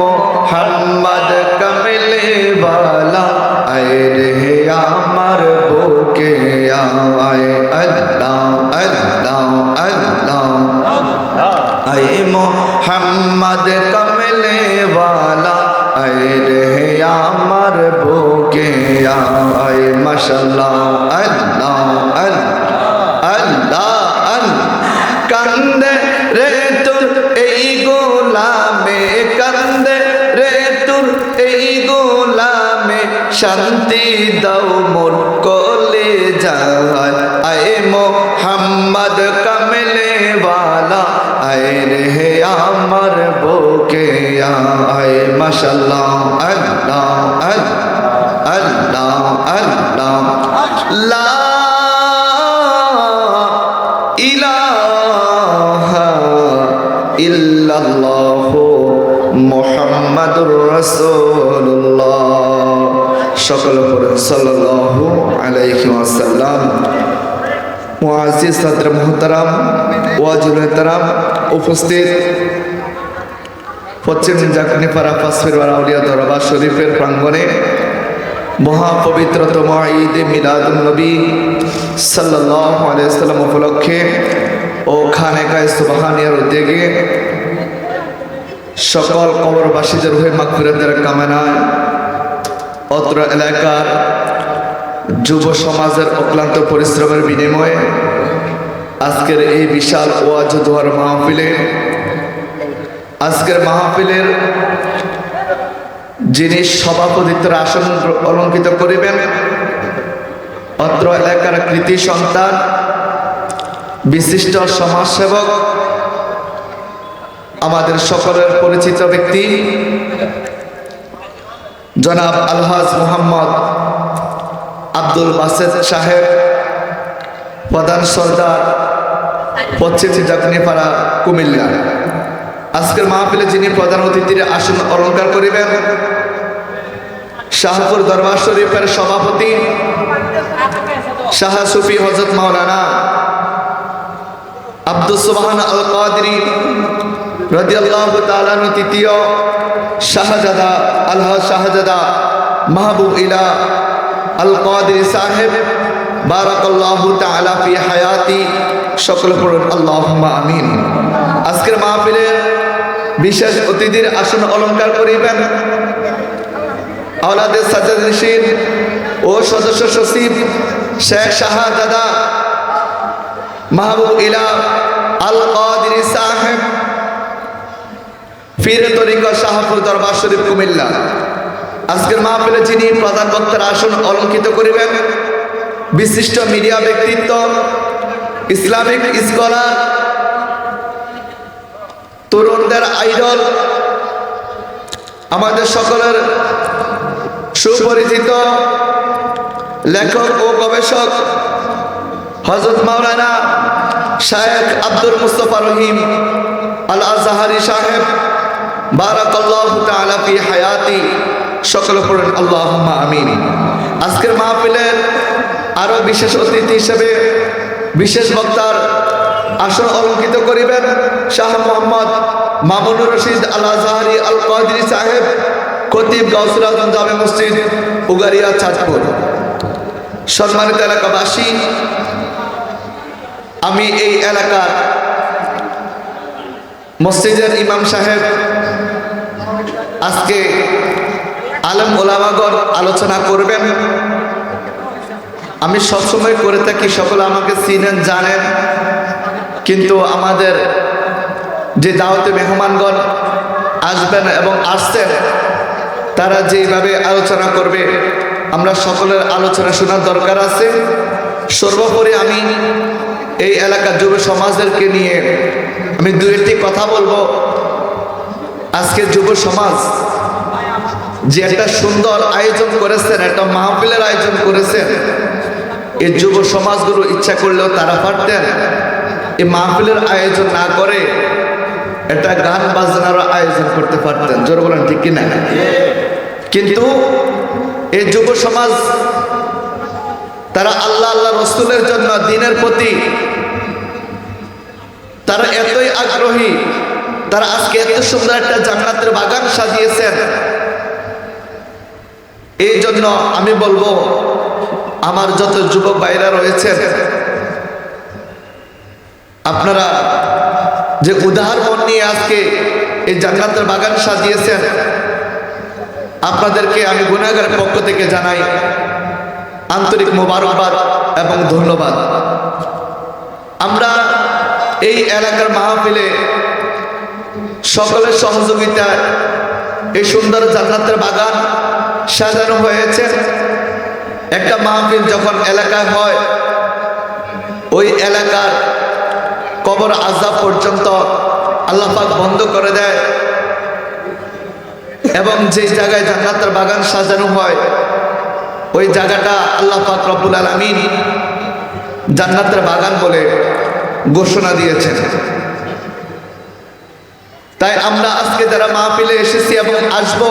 মোহাম্মদ কমলে বালা, আয় রে আমার বুকে, আয় আল্লাহ আল্লাহ আল্লাহ। আয় মোহাম্মদ কমলে বালা, আয় রে আমার বুকে, আয় মশাল্লাহ আল্লাহ আল্লাহ আল্লাহ আল্লাহ। কান্দ গোলামে কান্দে রে তোর এই গোলামে শান্তি দাও মোর কলে যায় আয় মোহাম্মদ কামলে বালা আয় রে আমার বুকে আয়। মশাল্লাহ, আল্লাহ আল্লাহ। মুহাম্মাদুর রাসূলুল্লাহ। সকল সাল্লাল্লাহু আলাইহি ওয়াসাল্লাম। মুআজ্জিজ ছাত্র মুহতারাম ওয়াজুল এহতারাম উপস্থিত। পশ্চিম জাকনিপাড়া পাসফিরওয়ালা আউলিয়া দরবার শরীফের প্রাঙ্গণে মহাপবিত্রতম ঈদে মিলাদুল নবী সাল্লাল্লাহু আলাইহি সাল্লাম উপলক্ষে ও খানেকায় সুবহানিয়ার উদ্যোগে সকল কবরবাসীদের হয়ে মাগফিরাতের কামনায় অত্র এলাকার যুব সমাজের অক্লান্ত পরিশ্রমের বিনিময়ে আজকের এই বিশাল ওয়াজ দোয়ার মাহফিলে, আজকের মাহফিলের যিনি সভাপতিত্বের আসন অলঙ্কিত করিবেন, অত্র এলাকার কৃতি সন্তান, বিশিষ্ট সমাজসেবক আমাদের সকলের পরিচিত ব্যক্তি, জনাব আলহাজ মোহাম্মদ আব্দুল বাসেদ সাহেব, প্রধান সর্দার পশ্চিম জাকনিপাড়া কুমিল্লা। আজকের মাহফিলে যিনি প্রধান অতিথির আসন অলঙ্কার করিবেন, শাহপুর দরবার শরীফের সভাপতি শাহ সুফি হজরত মাওলানা আব্দুল সুবহান আল কাদরি তৃতীয়, শাহজাদা আল্লাহ শাহজাদা, মাহবুব ইলা সাহেব আজকের মাহফিলের বিশেষ অতিথির আসন অলঙ্কার করিবেন। ও সদস্য সচিব শেখ শাহজাদা, মাহবুব ইলা আল কাদরি সাহেব ফির তরিকা শাহপুর দরবার শরীফ, কুমিল্লা। আজকের মাহফিলে যিনি প্রধান বক্তার আসন অলঙ্কিত করিবেন, বিশিষ্ট মিডিয়া ব্যক্তিত্ব, ইসলামিক স্কলার, তরুণদের আইডল, আমাদের সকলের সুপরিচিত লেখক ও গবেষক হজরত মাওলানা শায়েখ আব্দুল মুস্তফা রহিম আল আজহারি সাহেব বারাকাল্লাহ তাআলা ফি হায়াতি। সকল পড়েন, আল্লাহুম্মা আমিন। আজকের মাহফিলের আরও বিশেষ অতিথি হিসেবে বিশেষ বক্তার আসন অলঙ্কিত করিবেন শাহ মোহাম্মদ মামুনুর রশিদ আল আজহারি আল কাদরি সাহেব, খতিব গাউসুল জামে মসজিদ, উগারিয়া, চাঁদপুর। সম্মানিত এলাকাবাসী, আমি এই এলাকার মসজিদের ইমাম সাহেব আজকে আলম ওলামাগর আলোচনা করবেন। আমি সবসময় করে থাকি, সকলে আমাকে চিনেন, জানেন। কিন্তু আমাদের যে দাওয়াতে মেহমানগণ আসবেন এবং আসছেন, তারা যেভাবে আলোচনা করবে, আমরা সকলের আলোচনা শোনার দরকার আছে। সর্বোপরি আমি এই এলাকার যুব সমাজদেরকে নিয়ে আমি দু একটি কথা বলব। আজকে যুব সমাজ যে একটা সুন্দর আয়োজন করেছেন, একটা মাহফিলের আয়োজন করেছেন, এই যুব সমাজগুলো ইচ্ছা করলেও তারা পারতেন। এই মাহফিলের আয়োজন না করে একটা গান বাজনারও আয়োজন করতে পারতেন। জোর বলেন, ঠিক কিনা? কিন্তু এই যুব সমাজ তারা আল্লাহ আল্লাহ রসুলের জন্য দিনের প্রতি তারা এতই আগ্রহী, তারা আজকে এত সুন্দর একটা জান্নাতের বাগান সাজিয়েছেন। এই জন্য আমি বলব, আমার যত যুবক ভাইরা রয়েছেন আপনারা যে মন নিয়ে আজকে এই জান্নাতের বাগান সাজিয়েছেন, আপনাদেরকে আমি গুণাগারের পক্ষ থেকে জানাই আন্তরিক মোবারকবাদ এবং ধন্যবাদ। আমরা এই এলাকার মাহফিলে সকলের সহযোগিতায় এই সুন্দর জান্নাতের বাগান সাজানো হয়েছে। একটা মাহফিল যখন এলাকায় হয়, ওই এলাকার কবর আজাব পর্যন্ত আল্লাহ পাক বন্ধ করে দেয়। এবং যে জায়গায় জান্নাতের বাগান সাজানো হয় ওই জায়গাটা আল্লাহ পাক রব্বুল আলমিন জান্নাতের বাগান বলে ঘোষণা দিয়েছেন। তাই আমরা আজকে যারা মাহফিলে এসেছি এবং আসব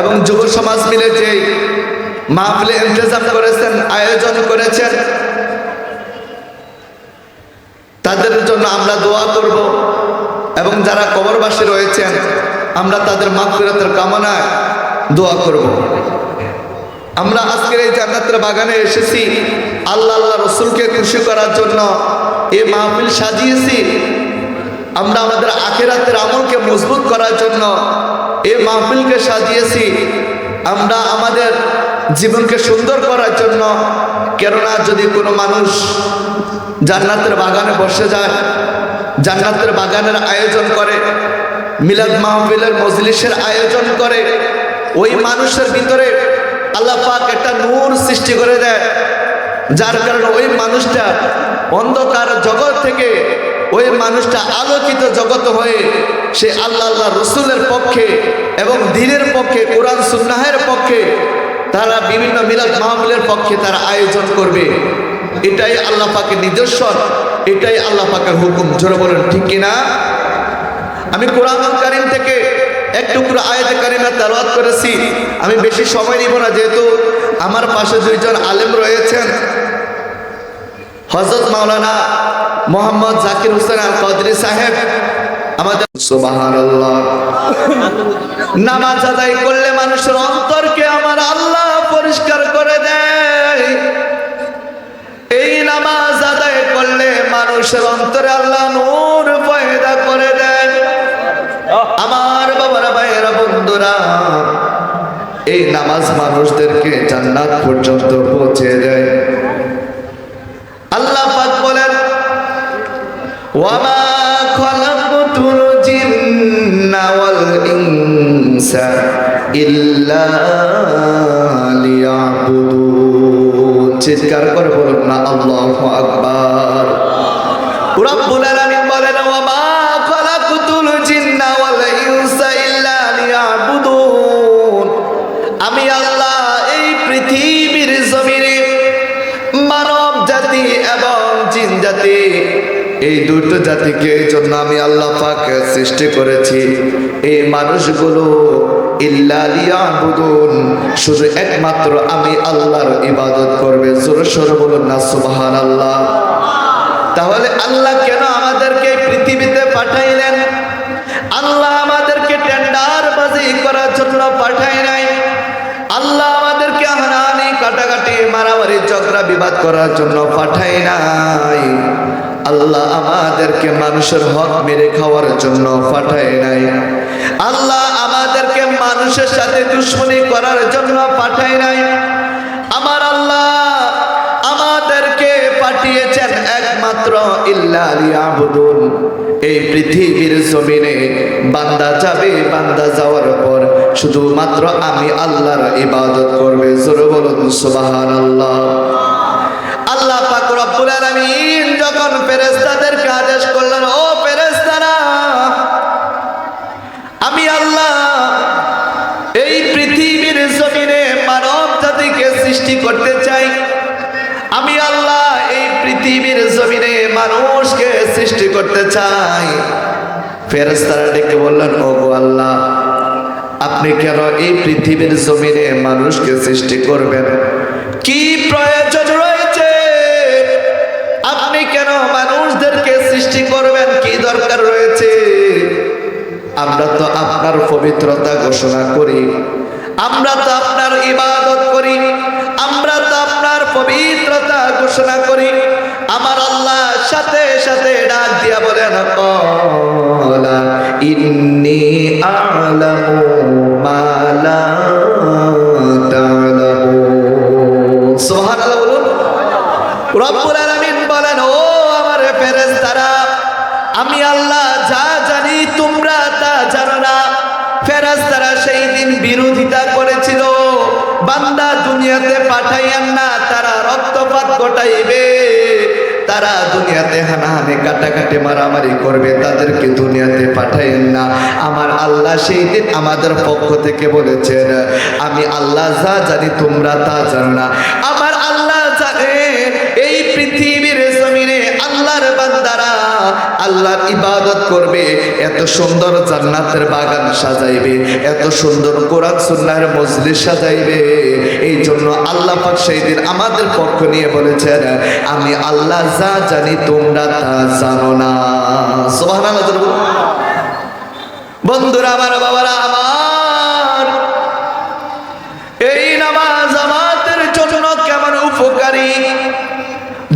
এবং যুব সমাজ মিলে যে মাহফিলে ইন্তজাম করেছেন, আয়োজন করেছেন, তাদের জন্য আমরা দোয়া করব এবং যারা কবরবাসী রয়েছেন, আমরা তাদের মাগফিরাতের কামনায় দোয়া করব। আমরা আজকের এই জান্নাতের বাগানে এসেছি। আল্লাহ আল্লাহ রসুলকে খুশি করার জন্য এ মাহফিল সাজিয়েছি। আমরা আমাদের আখেরাতের আমলকে মজবুত করার জন্য এ মাহফিলকে সাজিয়েছি। আমরা আমাদের জীবনকে সুন্দর করার জন্য, কেননা যদি কোনো মানুষ জান্নাতের বাগানে বসে যায়, জান্নাতের বাগানের আয়োজন করে, মিলাদ মাহফিলের মজলিসের আয়োজন করে, ওই মানুষের ভিতরে আল্লাহ পাক একটা নূর সৃষ্টি করে দেয়। যার কারণে ওই মানুষটা অন্ধকার জগৎ থেকে ওই মানুষটা আলোকিত জগত হয়ে সে আল্লাহ আল্লাহ রসুলের পক্ষে এবং দিনের পক্ষে, কোরআন সুন্নাহের পক্ষে, তারা বিভিন্ন মিলাদ মাহফিলের পক্ষে তারা আয়োজন করবে। এটাই আল্লাহ পাকের নিদর্শন, এটাই আল্লাহ পাকের হুকুম। জোরে বলেন, ঠিক কিনা? আমি কোরআন কারিম থেকে এক টুকরো আয়াতে কারিমা তালাওয়াত করেছি। আমি বেশি সময় নিব না, যেহেতু আমার পাশে দুইজন আলেম রয়েছেন। হজরত মাওলানা মোহাম্মদ জাকির হোসেন আল কদরি সাহেব, আমাদের সুবহানাল্লাহ। নামাজ আদায় করলে মানুষের অন্তরকে আমার আল্লাহ পরিষ্কার করে দেয়। এই নামাজ আদায় করলে মানুষের অন্তরে আল্লাহ নূর পয়দা করে দেন আমার বাবারা ভাইয়েরা বন্ধুরা এই নামাজ মানুষদেরকে জান্নাত পর্যন্ত পৌঁছে দেয়। আল্লাহ পাক বলেন ওয়ামা খলাকতুল জিন্না ওয়াল ইনসা ইল্লা লিয়াবুদুন চিৎকার করে বলুন না আল্লাহু আকবার। রব্বুল আলামিন এই দুটো জাতিকে এই জন্য আমি আল্লাহ পাক সৃষ্টি করেছি। এই মানুষগুলো শুধু একমাত্র আমি আল্লাহর ইবাদত করবে। জোরে সোরে বলুন না, সুবহানাল্লাহ। তাহলে আল্লাহ কেন আমাদেরকে পৃথিবীতে পাঠাইলেন? আল্লাহ আমাদেরকে টেন্ডার বাজি করার জন্য পাঠাই নাই। আল্লাহ আমাদেরকে হানাহানি, কাটাকাটি, মারামারি, ঝগড়া, বিবাদ করার জন্য পাঠাই নাই। আল্লাহ আমাদেরকে মানুষের হক মেরে খাওয়ার জন্য পাঠায় নাই। আল্লাহ আমাদেরকে মানুষের সাথে দুশ্মনী করার জন্য পাঠায় নাই। আমার আল্লাহ আমাদেরকে পাঠিয়েছেন একমাত্র ইল্লা লিয়াবুদুন। এই পৃথিবীর জমিনে বান্দা যাবে, বান্দা যাওয়ার পর শুধুমাত্র আমি আল্লাহর ইবাদত করবে। জোরে বলুন, সুবহানাল্লাহ। আল্লাহ রব্বুল আলামিন যখন ফেরেশতাদেরকে আদেশ করলেন, ও ফেরেশতারা, আমি আল্লাহ এই পৃথিবীর জমিনে মানব জাতিকে সৃষ্টি করতে চাই। আমি আল্লাহ এই পৃথিবীর জমিনে মানুষকে সৃষ্টি করতে চাই। ফেরেশতারা ডেকে বললেন ও আল্লাহ, আপনি কেন এই পৃথিবীর জমিনে মানুষকে সৃষ্টি করবেন? কি প্রয়োজন আমরা তো আপনার পবিত্রতা ঘোষণা করি। আমরা তো আপনার ইবাদত করি। আমরা তো আপনার পবিত্রতা ঘোষণা করি। আমার আল্লাহ সাথে সাথে ডাক দিয়া কলা ইন্নি আলামু মা লা তা'লামুন। সুবহানাল্লাহ বলুন। রব্বুল বিরোধিতা করেছিল। বান্দা দুনিয়াতে পাঠাইয়েন না, তারা রক্তপাত ঘটাইবে। তারা দুনিয়াতে হানাহানি, কাটাকাটি, মারামারি করবে, তাদেরকে দুনিয়াতে পাঠাইয়েন না। আমার আল্লাহ সেই দিন আমাদের পক্ষ থেকে বলেছেন, আমি আল্লাহ যা জানি তোমরা তা জানো না। আমার আল্লাহর ইবাদত করবে, এত সুন্দর জান্নাতের বাগান সাজাইবে, এত সুন্দর কোরআন সুন্নাহর মজলিস সাজাইবে। এই জন্য আল্লাহ পাক সেই দিন আমাদের পক্ষ নিয়ে বলেছেন, আমি আল্লাহ যা জানি তোমরা তা জানো না। সুবহানাল্লাহ বন্ধুরা, আমার বাবারা, আমার এই নামাজ আমাদের জন্য কেমন উপকারী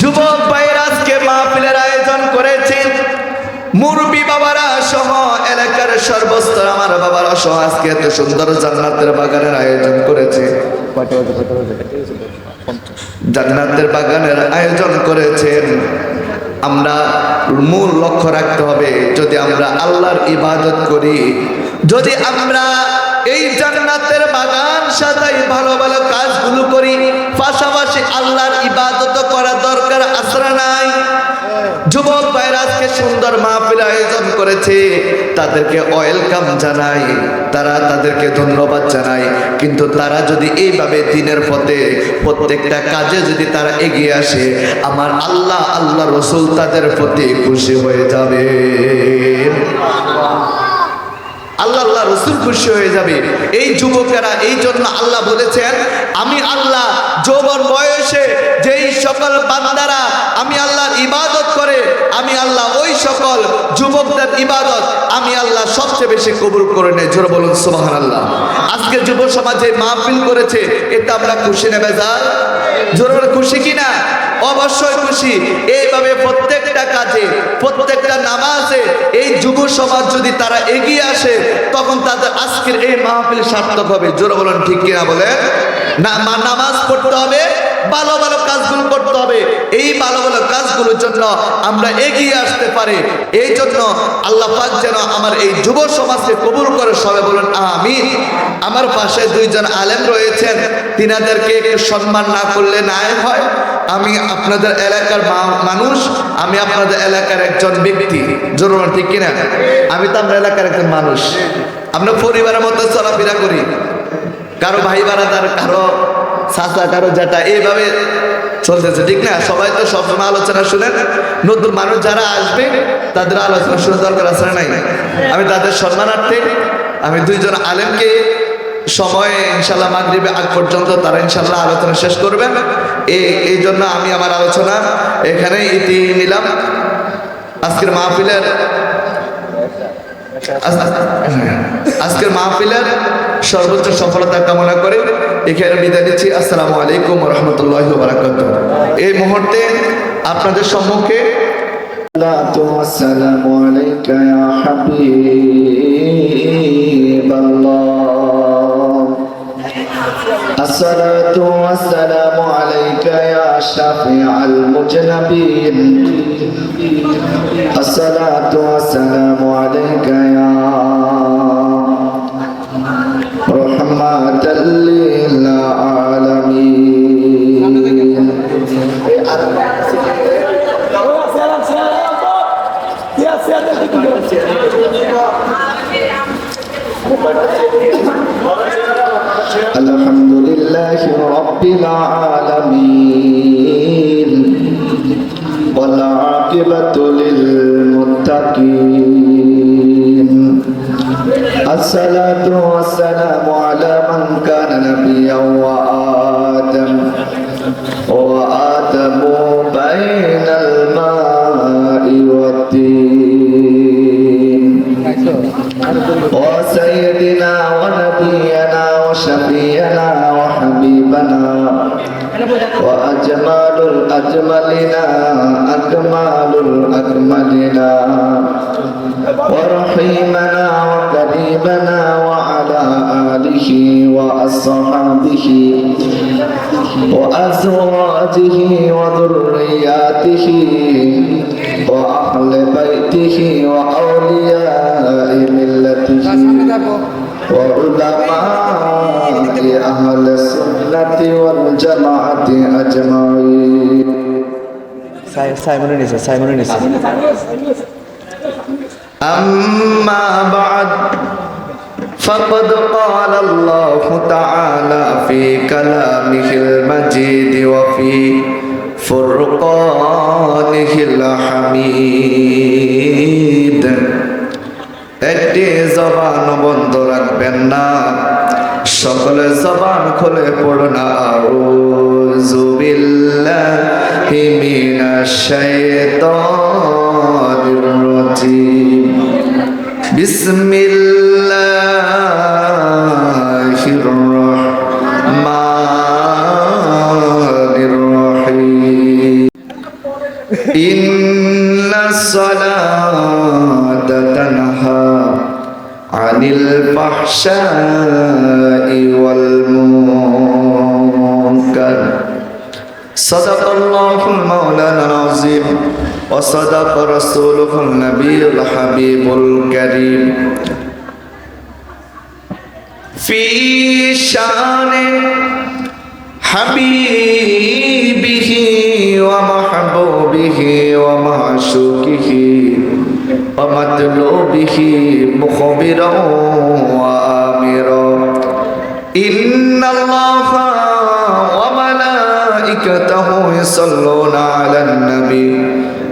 যুবক ভাইয়ের আজকে মাহফিলের আয়োজন করেছেন মুরবি বাবারা সহ এলাকার সর্বস্তর আমার বাবারা সহ আজকে এত সুন্দর জান্নাতের বাগানের আয়োজন করেছে। জান্নাতের বাগানের আয়োজন করেছেন আমরা মূল লক্ষ্য রাখতে হবে, যদি আমরা আল্লাহর ইবাদত করি, যদি আমরা এই জান্নাতের বাগান সাজাই, ভালো ভালো কাজগুলো করি, পাশাপাশি আল্লাহর ইবাদত করা দরকার আসরা নাই? যুবক আজকে সুন্দর মাহফিল আয়োজন করেছে। তাদেরকে ওয়েলকাম জানাই। তারা তাদেরকে ধন্যবাদ জানাই। কিন্তু তারা যদি এইভাবে দিনের পথে, প্রত্যেকটা কাজে যদি তারা এগিয়ে আসে, আমার আল্লাহ আল্লাহ রসুল তাদের প্রতি খুশি হয়ে যাবে। আল্লাহ আল্লাহ রসুল খুশি হয়ে যাবে। এই যুবকেরা এই জন্য আল্লাহ বলেছেন, আমি আল্লাহ যৌবন বয়সে যেই সকল বান্দারা আমি আল্লাহর ইবাদত করে, আমি আল্লাহ সকল যুবকদের ইবাদত আমি আল্লাহ সবচেয়ে বেশি কবুল করে নেই। জোর বলুন সুবাহান আল্লাহ আজকে যুব সমাজে মাহফিল করেছে এটা আমরা খুশি নেবে যা জোর খুশি কিনা অবশ্যই খুশি। এইভাবে প্রত্যেকটা কাজে, প্রত্যেকটা নামাজে এই যুব সমাজ যদি তারা এগিয়ে আসে, তখন তাদের আজকের এই মাহফিল সার্থক হবে। জোরে বলেন, ঠিক কিনা বলে না নামাজ পড়তে হবে ভালো ভালো কাজগুলো করতে হবে। এই ভালো ভালো কাজগুলোর জন্য আমরা এগিয়ে আসতে পারি। এই জন্য আল্লাহ পাক যেন আমার এই যুব সমাজকে কবুল করে সবাই বলেন, আমিন। আমার পাশে দুইজন আলেম রয়েছেন। তিনাদেরকে একটু সম্মান না করলে নাই হয়। আমি আপনাদের এলাকার মানুষ, আমি আপনাদের এলাকার একজন ব্যক্তি। জরুর ঠিক কিনা? আমি তো আমরা এলাকার একজন মানুষ। আমরা পরিবারের মতো চলাফেরা করি। কারও ভাই বারাদার কারও চাচা কারও জ্যাঠা এইভাবে চলতেছে, ঠিক না? সবাই তো সবসময় আলোচনা শুনেন। নতুন মানুষ যারা আসবে, তাদের আলোচনা শুনে দরকার আছে নাই? আমি তাদের সম্মানার্থে, আমি দুইজন আলেমকে সময়ে ইনশাল্লাহ মাগরিবে আগ পর্যন্ত তারা ইনশাল্লাহ আলোচনা শেষ করবেন। এই এই জন্য আমি আমার আলোচনা এখানে ইতি নিলাম। আজকের মাহফিলের আজ- আজকের মাহফিলের সর্বোচ্চ সফলতা কামনা করে এখানে বিদায় নিচ্ছি। আসসালামু আলাইকুম রহমতুল্লাহ বারাকাত এই মুহূর্তে আপনাদের সম্মুখে আসসালামু والجماعة أجمعين সাইমনে নিছে সাইমনে নিছে أما بعد فقد قال الله تعالى في كلامه المجيد وفي فرقانه الحميد একটি জবান বন্ধ রাখবেন না সকলে সবান খুলে পড়ুন আউযু বিল্লাহি মিনাশ শাইতানির রাজিম। বিসমিল্লাহির রাহমানির রাহিম। ইন্না সালাতা وصدق رسوله النبي الحبيب الكريم في شان حبيبه ومحبوبه ومعشوقه ومطلوبه مخبرا وآمرا إن الله وملائكته يصلون على النبي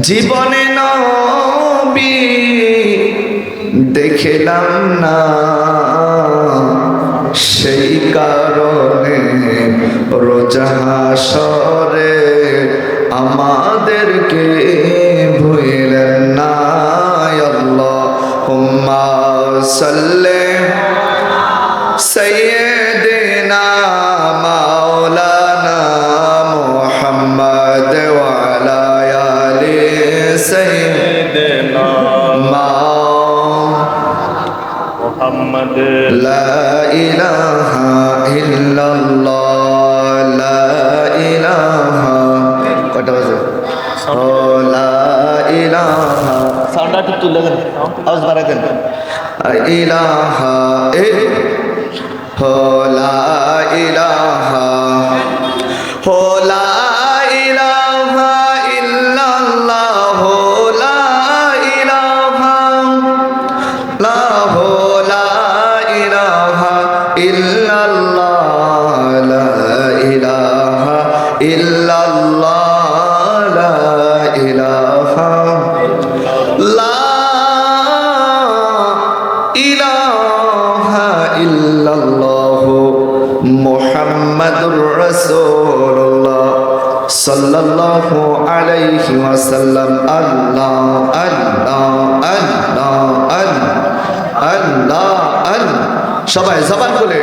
জীবনে নবী দেখিলাম না সেই কারণে রোজাহাসরে আমাদেরকে ভুলেন না আল্লাহ মোহাম্মদ لا إله إلا الله لا إله কটা বাজে ও লা ইলাহা সাউন্ডটা একটু তুলে দেন আওয়াজ বাড়াতেন ইলাহা এ হো লা ইলাহা আলাইহি ওয়াসাল্লাম আল্লাহ আল্লাহ আল্লাহ আল্লাহ আল্লাহ সবাই জবান খুলে।